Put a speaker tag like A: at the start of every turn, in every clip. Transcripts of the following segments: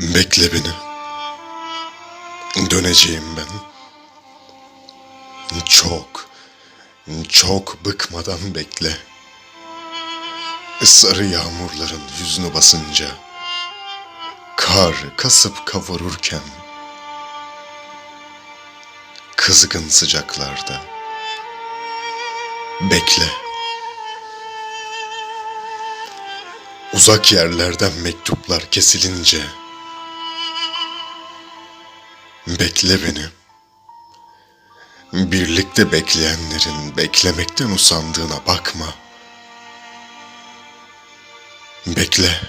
A: Bekle beni. Döneceğim ben. Çok, çok bıkmadan bekle. Sarı yağmurların yüzünü basınca, kar kasıp kavururken, kızgın sıcaklarda, bekle. Uzak yerlerden mektuplar kesilince, Bekle beni. Birlikte bekleyenlerin beklemekten usandığına bakma. Bekle.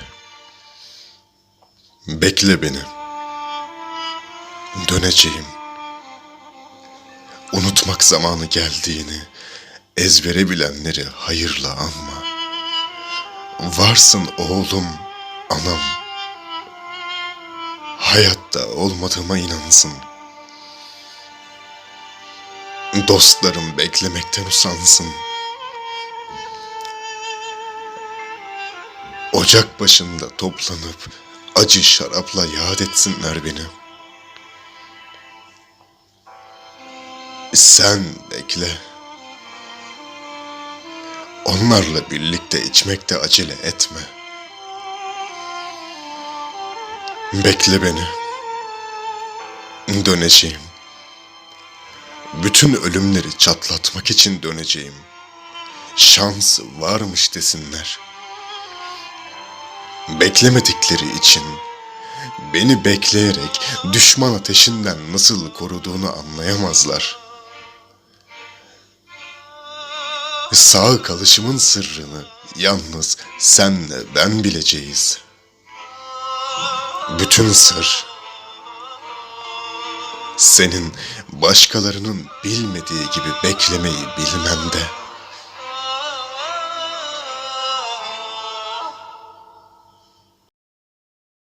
A: Bekle beni. Döneceğim. Unutmak zamanı geldiğini ezbere bilenleri hayırla anma. Varsın oğlum, anam hayatta olmadığıma inansın. Dostlarım beklemekten usansın. Ocak başında toplanıp acı şarapla yad etsinler beni. Sen bekle. Onlarla birlikte içmekte acele etme. Bekle beni. Döneceğim. Bütün ölümleri çatlatmak için döneceğim. Şans varmış desinler. Beklemedikleri için beni bekleyerek düşman ateşinden nasıl koruduğunu anlayamazlar. Sağ kalışımın sırrını yalnız senle ben bileceğiz.'' Bütün sır senin başkalarının bilmediği gibi beklemeyi bilmende.